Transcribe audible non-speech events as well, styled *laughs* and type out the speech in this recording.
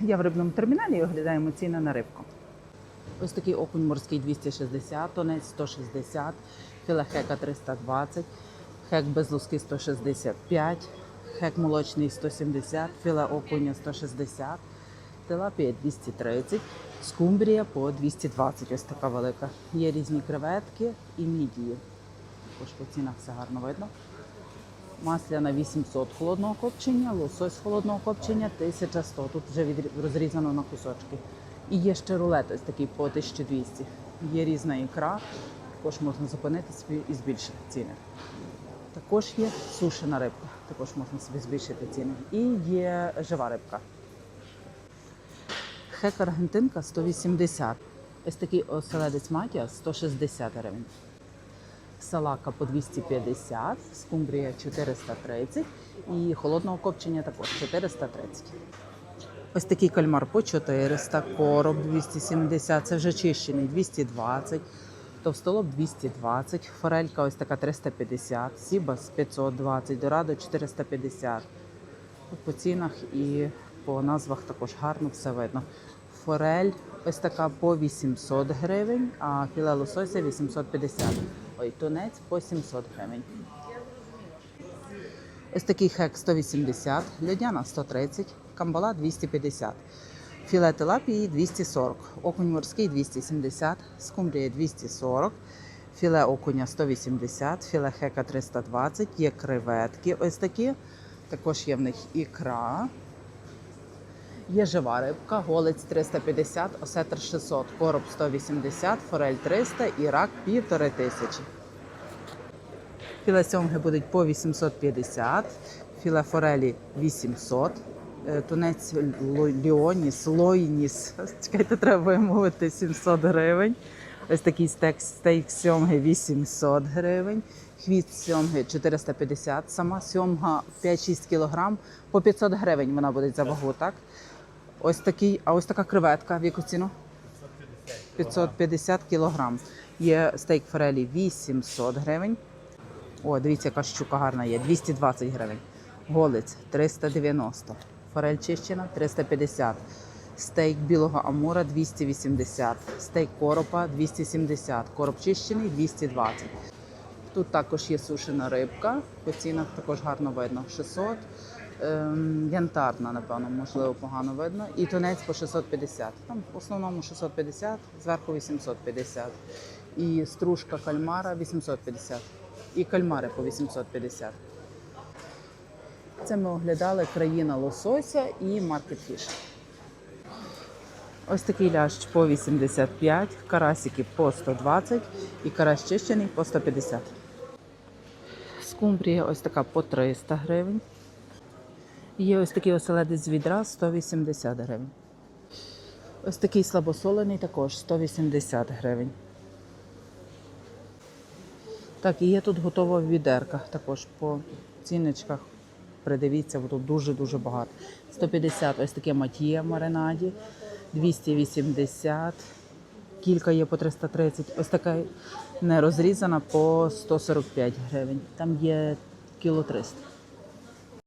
Я в рибному терміналі і оглядаємо ціни на рибку. Ось такий окунь морський 260, тонець 160, філе хека 320, хек без луски 165, хек молочний 170, філе окуня 160, тилапія 230, скумбрія по 220, ось така велика. Є різні креветки і мідії. Також по цінах все гарно видно. Масляна 800 холодного копчення, лосось холодного копчення 1100. Тут вже відрі- розрізано на кусочки. І є ще рулет ось такий по 1200. Є різна ікра, також можна зупинити собі і збільшити ціни. Також є сушена рибка, також можна собі збільшити ціни. І є жива рибка. Хек аргентинка 180. Ось такий оселедець матіа 160 гривень. Салака по 250, скумбрія 430 і холодного копчення також 430. Ось такий кальмар по 400, короб 270, це вже чищений 220, товстолоб 220, форелька ось така 350, сібас 520, дорадо 450. По цінах і по назвах також гарно все видно. Форель ось така по 800 гривень, а філе лосося 850. Ой, тунець по 700 гривень. Ось такий хек 180, льодяна 130, камбала 250, філе тилапії 240, окунь морський 270, скумбрія 240, філе окуня 180, філе хека 320, є креветки ось такі. Також є в них ікра. Є жива рибка, голець 350, осетр 600, короб 180, форель 300 і рак 1500. Філе сьомги будуть по 850, філе форелі 800, е, тунець ліоніс, лойніс, *laughs* чекайте, треба вимовити 700 гривень. Ось такий стейк, стейк сьомги 800 гривень, хвіст сьомги 450, сама сьомга 5-6 кг, по 500 гривень вона буде за вагу, так? Ось такий, а ось така креветка, в яку ціну? 550 кг. Є стейк форелі 800 гривень. О, дивіться, яка щука гарна є. 220 гривень. Голець 390. Форель чищена 350. Стейк білого амура 280. Стейк коропа 270. Короб чищений 220. Тут також є сушена рибка. По цінах також гарно видно. 600. Ем, янтарна, напевно, можливо, погано видно. І тунець по 650. Там в основному 650, зверху 850. І стружка кальмара 850. І кальмари по 850. Це ми оглядали країна лосося і маркет фіш. Ось такий лящ по 85, карасики по 120 і карась чищений по 150. Скумбрія ось така по 300 гривень. Є ось такий оселедець з відра 180 гривень. Ось такий слабосолений також 180 гривень. Так, і є тут готова в відерках також по ціночках. Придивіться, бо тут дуже-дуже багато. 150 ось таке матіє в маринаді, 280, кілька є по 330, ось така не розрізана по 145 гривень. Там є кіло 300.